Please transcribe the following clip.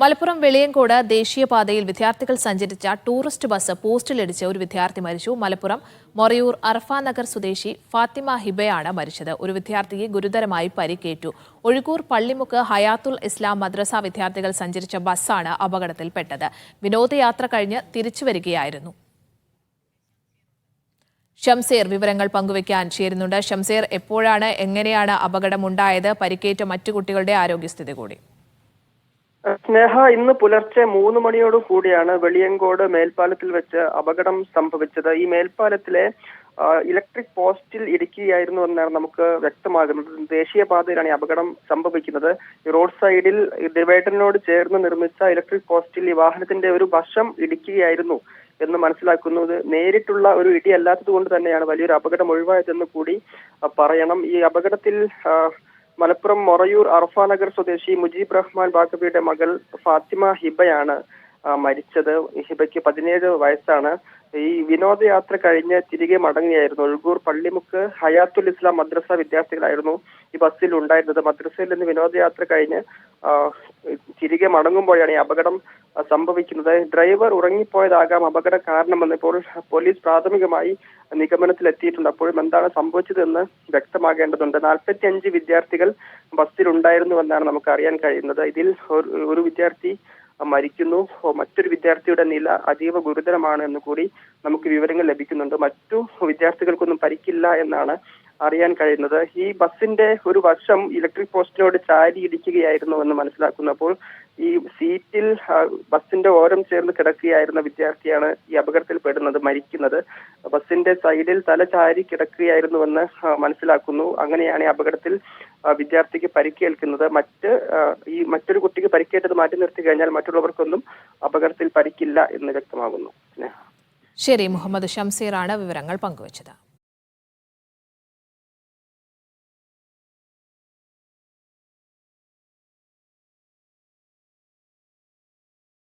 മലപ്പുറം വെളിയങ്കോട് ദേശീയപാതയിൽ വിദ്യാർത്ഥികൾ സഞ്ചരിച്ച ടൂറിസ്റ്റ് ബസ് പോസ്റ്റിലിടിച്ച് ഒരു വിദ്യാർത്ഥി മരിച്ചു. മലപ്പുറം മൊറയൂർ അർഫ നഗർ സ്വദേശി ഫാത്തിമ ഹിബയാണ് മരിച്ചത്. ഒരു വിദ്യാർത്ഥിയെ ഗുരുതരമായി പരിക്കേറ്റു. ഒഴുകൂർ പള്ളിമുക്ക് ഹയാത്തുൽ ഇസ്ലാം മദ്രസ വിദ്യാർത്ഥികൾ സഞ്ചരിച്ച ബസ്സാണ് അപകടത്തിൽപ്പെട്ടത്. വിനോദയാത്ര കഴിഞ്ഞ് തിരിച്ചുവരികയായിരുന്നു ഷംസേർ വിവരങ്ങൾ പങ്കുവയ്ക്കാൻ ചേരുന്നുണ്ട്. ഷംസേർ എപ്പോഴാണ് എങ്ങനെയാണ് അപകടമുണ്ടായത്? പരിക്കേറ്റ മറ്റു കുട്ടികളുടെ ആരോഗ്യസ്ഥിതി കൂടി. സ്നേഹ ഇന്ന് പുലർച്ചെ മൂന്ന് മണിയോട് കൂടിയാണ് വെളിയങ്കോട് മേൽപ്പാലത്തിൽ വെച്ച് അപകടം സംഭവിച്ചത്. ഈ മേൽപ്പാലത്തിലെ ഇലക്ട്രിക് പോസ്റ്റിൽ ഇടിക്കുകയായിരുന്നു എന്നാണ് നമുക്ക് വ്യക്തമാകുന്നത്. ദേശീയപാതയിലാണ് ഈ അപകടം സംഭവിക്കുന്നത്. റോഡ് സൈഡിൽ ഡിവൈഡറിനോട് ചേർന്ന് നിർമ്മിച്ച ഇലക്ട്രിക് പോസ്റ്റിൽ ഈ വാഹനത്തിന്റെ ഒരു വശം ഇടിക്കുകയായിരുന്നു എന്ന് മനസ്സിലാക്കുന്നു. ഇത് നേരിട്ടുള്ള ഒരു ഇടി അല്ലാത്തത് കൊണ്ട് തന്നെയാണ് വലിയൊരു അപകടം ഒഴിവായതെന്ന് കൂടി പറയണം. ഈ അപകടത്തിൽ മലപ്പുറം മൊറയൂർ അർഫ നഗർ സ്വദേശി മുജീബ് റഹ്മാൻ ബാക്കബിയുടെ മകൾ ഫാത്തിമ ഹിബയാണ് മരിച്ചത്. ഹിബയ്ക്ക് പതിനേഴ് വയസ്സാണ്. ഈ വിനോദയാത്ര കഴിഞ്ഞ് തിരികെ മടങ്ങുകയായിരുന്നു. ഒഴുകൂർ പള്ളിമുക്ക് ഹയാത്തുൽ ഇസ്ലാം മദ്രസ വിദ്യാർത്ഥികളായിരുന്നു ഈ ബസ്സിൽ ഉണ്ടായിരുന്നത്. മദ്രസയിൽ നിന്ന് വിനോദയാത്ര കഴിഞ്ഞ് തിരികെ മടങ്ങുമ്പോഴാണ് ഈ അപകടം സംഭവിക്കുന്നത്. ഡ്രൈവർ ഉറങ്ങിപ്പോയതാകാം അപകട കാരണമെന്ന് ഇപ്പോൾ പോലീസ് പ്രാഥമികമായി നിഗമനത്തിലെത്തിയിട്ടുണ്ട്. അപ്പോഴും എന്താണ് സംഭവിച്ചതെന്ന് വ്യക്തമാകേണ്ടതുണ്ട്. നാൽപ്പത്തി അഞ്ച് വിദ്യാർത്ഥികൾ ഉണ്ടായിരുന്നുവെന്നാണ് നമുക്ക് അറിയാൻ കഴിയുന്നത്. ഇതിൽ ഒരു വിദ്യാർത്ഥി മരിക്കുന്നു. മറ്റൊരു വിദ്യാർത്ഥിയുടെ നില അതീവ ഗുരുതരമാണ് എന്ന് കൂടി നമുക്ക് വിവരങ്ങൾ ലഭിക്കുന്നുണ്ട്. മറ്റു വിദ്യാർത്ഥികൾക്കൊന്നും പരിക്കില്ല എന്നാണ് അറിയാൻ കഴിയുന്നത്. ഈ ബസിന്റെ ഒരു വശം ഇലക്ട്രിക് പോസ്റ്റിനോട് ചാരി ഇടിക്കുകയായിരുന്നു എന്ന് മനസ്സിലാക്കുന്നു അപ്പോൾ ഈ സീറ്റിൽ ബസ്സിന്റെ ഓരം ചേർന്ന് കിടക്കുകയായിരുന്ന വിദ്യാർത്ഥിയാണ് ഈ അപകടത്തിൽ പെടുന്നത് മരിക്കുന്നത്. ബസ്സിന്റെ സൈഡിൽ തല ചാരി കിടക്കുകയായിരുന്നുവെന്ന് മനസ്സിലാക്കുന്നു. അങ്ങനെയാണ് ഈ അപകടത്തിൽ വിദ്യാർത്ഥിക്ക് പരിക്കേൽക്കുന്നത്. മറ്റ് ഈ മറ്റൊരു കുട്ടിക്ക് പരിക്കേറ്റത് മാറ്റി നിർത്തി കഴിഞ്ഞാൽ മറ്റുള്ളവർക്കൊന്നും അപകടത്തിൽ പരിക്കില്ല എന്ന് വ്യക്തമാകുന്നു. ശരി മുഹമ്മദ് ഷംസീറാണ് വിവരങ്ങൾ പങ്കുവച്ചത്.